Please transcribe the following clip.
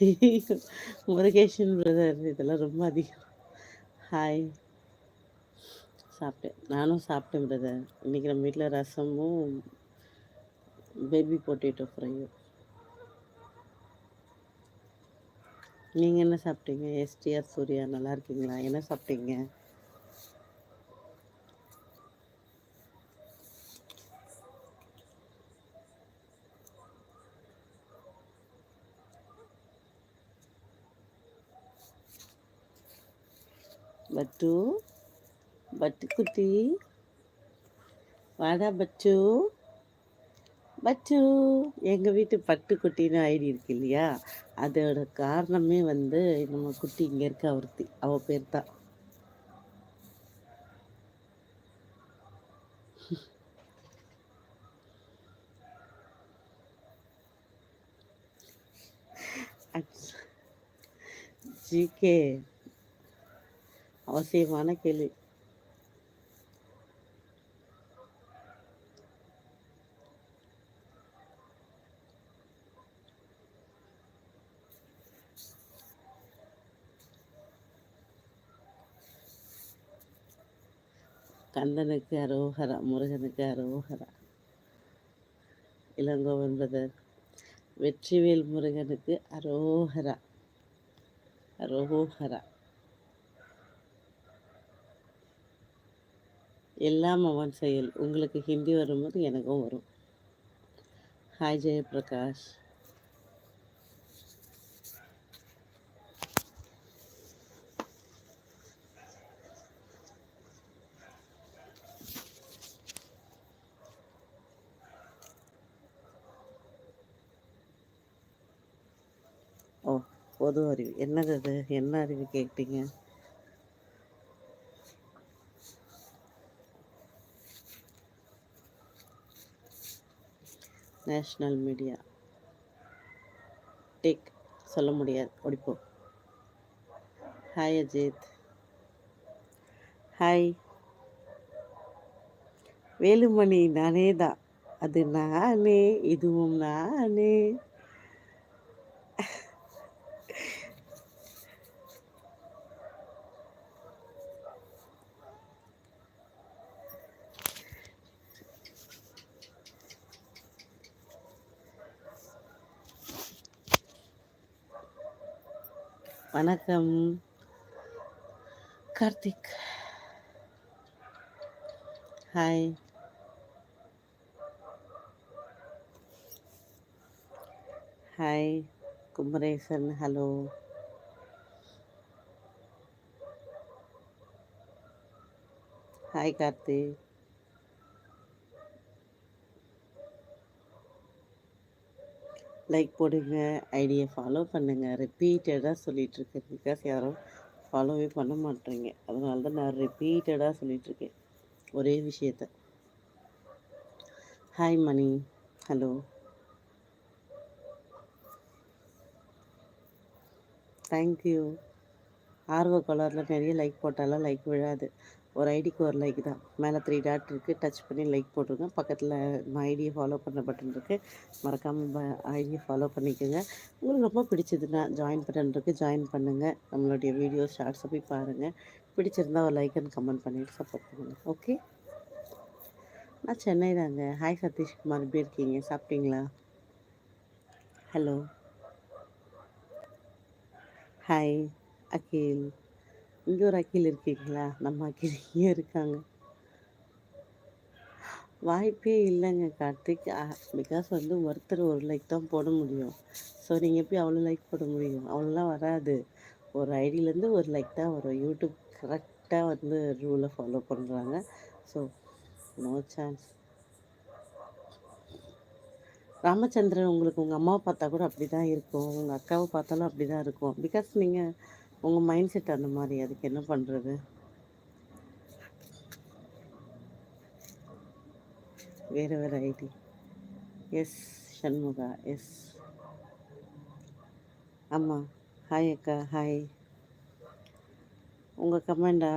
Murugesan brother இதெல்லாம் ரொம்ப அதிகம். ஹாய் சாப்பிட்டேன். நானும் சாப்பிட்டேன் பிரதர் இன்றைக்கி நம்ம வீட்டில் ரசமும் பேபி பொட்டேட்டோ ஃப்ரையும் நீங்கள் என்ன சாப்பிட்டீங்க? எஸ்டிஆர் சூர்யா நல்லா இருக்கீங்களா? என்ன சாப்பிட்டீங்க? பட்டு பட்டு குட்டி வாடா பச்சு பச்சு. எங்கள் வீட்டு பட்டுக்குட்டின்னு ஐடி இருக்கு இல்லையா? அதோட காரணமே வந்து நம்ம குட்டி இங்கே இருக்க ஒருத்தி அவ பேர் தான் ஜிகே அவசியமான கேள்வி. கந்தனுக்கு அரோகரா முருகனுக்கு அரோகரா. இளங்கோவன் பிரதர் வெற்றிவேல் முருகனுக்கு அரோகரா. அரோகரா. எல்லாம் அவன் செயல். உங்களுக்கு ஹிந்தி வரும்போது எனக்கும் வரும். ஹாய் ஜெயபிரகாஷ் ஓ பொது அறிவு. என்னது அது? என்ன அறிவு கேட்டீங்க? National media. டேக் சொல்ல முடியாது. ஒடிப்போ ஹாய் அஜித். ஹாய் வேலுமணி நானே தான் அது நானே இதுவும் நானே. வணக்கம் Karthik hi hi Kumaresan hello hi Karthik like போடுங்க ஐடியை ஃபாலோ பண்ணுங்கள் ரிப்பீட்டடாக சொல்லிகிட்ருக்கேன் பிகாஸ் யாரும் ஃபாலோவே பண்ண மாட்டேறீங்க அதனால தான் நான் ரிப்பீட்டடாக சொல்லிகிட்ருக்கேன் ஒரே விஷயத்த. ஹாய் மணி ஹலோ தேங்க்யூ ஆர்வ கலரில் நிறைய லைக் போட்டாலும் லைக் விழாது. ஒரு ஐடிக்கு ஒரு லைக் தான். மேலே த்ரீ டாட் இருக்குது டச் பண்ணி லைக் போட்டுருங்க. பக்கத்தில் ஐடியை ஃபாலோ பண்ண பட்டன் இருக்குது மறக்காமல் ஐடியை ஃபாலோ பண்ணிக்கோங்க. உங்களுக்கு ரொம்ப பிடிச்சதுன்னா ஜாயின் பட்டன் இருக்குது ஜாயின் பண்ணுங்கள் நம்மளுடைய வீடியோ ஷார்ட்ஸை போய் பாருங்கள் பிடிச்சிருந்தா ஒரு லைக் அண்ட் கமெண்ட் பண்ணிவிட்டு சப்போர்ட் பண்ணுங்கள் ஓகே நான் சென்னை தாங்க. ஹாய் சதீஷ்குமார் எப்படி இருக்கீங்க? சாப்பிட்டீங்களா? Hello hi Akhil. இங்கே ஒரு அக்கில் இருக்கீங்களா? நம்ம அக்கில் இங்கே இருக்காங்க. வாய்ப்பே இல்லைங்க கார்த்திக். பிகாஸ் வந்து ஒருத்தர் ஒரு லைக் தான் போட முடியும். ஸோ நீங்கள் எப்படி அவ்வளோ லைக் போட முடியும்? அவ்வளோலாம் வராது. ஒரு ஐடியிலேருந்து ஒரு லைக் தான் வரும். யூடியூப் கரெக்டாக வந்து ரூலை ஃபாலோ பண்ணுறாங்க ஸோ நோ சான்ஸ் ராமச்சந்திரன் உங்களுக்கு உங்கள் அம்மாவை பார்த்தா கூட அப்படி தான் இருக்கும். உங்கள் அக்காவை பார்த்தாலும் அப்படி தான் இருக்கும். பிகாஸ் நீங்கள் உங்கள் மைண்ட் செட் அந்த மாதிரி அதுக்கு என்ன பண்ணுறது வேறு வேறு ஐடி எஸ் சண்முகா எஸ் ஆமாம் ஹாய் அக்கா ஹாய் உங்கள் கமெண்டா